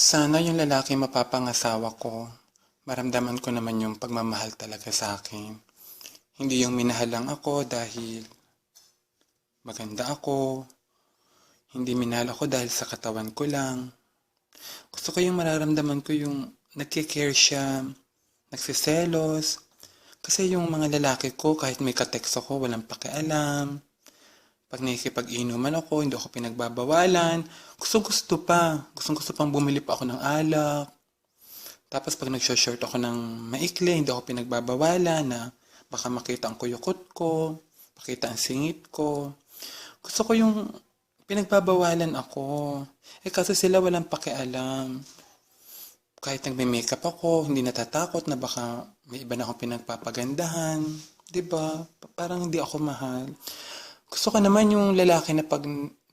Sana yung lalaki mapapangasawa ko, maramdaman ko naman yung pagmamahal talaga sa akin. Hindi yung minahal lang ako dahil maganda ako. Hindi minahal ako dahil sa katawan ko lang. Gusto ko yung mararamdaman ko yung nagkikare siya, nagsiselos. Kasi yung mga lalaki ko, kahit may katext ako, walang pakialam. Pag nakikipag-inuman ako, hindi ako pinagbabawalan. Gusto gusto pa. Gusto gusto pang bumili pa ako ng alak. Tapos pag nag-short ako ng maikli, hindi ako pinagbabawalan na baka makita ang kuyukot ko, makita ang singit ko. Gusto ko yung pinagbabawalan ako. Eh kasi sila walang pakialam. Kahit nagme-makeup ako, hindi natatakot na baka may iba na akong pinagpapagandahan. ba? Pa- Parang hindi ako mahal. Gusto ko naman yung lalaki na pag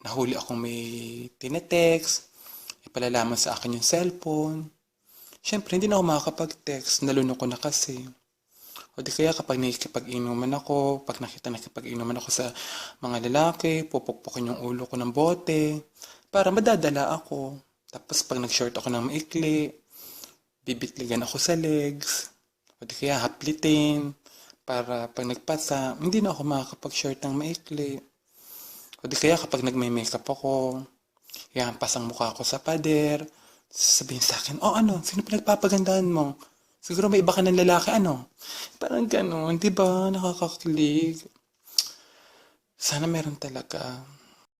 nahuli akong may tinetext, ipalalaman sa akin yung cellphone. Siyempre, hindi na ako makakapag-text. Nalunok ko na kasi. O di kaya kapag nakikipag-inuman ako, pag nakita nakikipag-inuman ako sa mga lalaki, pupukpukin yung ulo ko ng bote, para madadala ako. Tapos pag nag-short ako ng maikli, bibitligan ako sa legs, o di kaya haplitin, para pag nagpasa, hindi na ako makakapag-short ng maikli. O di kaya kapag nagme-makeup ako, ihampas ang mukha ko sa pader, sasabihin sa akin, oh ano, sino pinagpapagandahan mo? Siguro may iba ka ng lalaki, ano? Parang ganun, di ba? Nakakakilig. Sana meron talaga.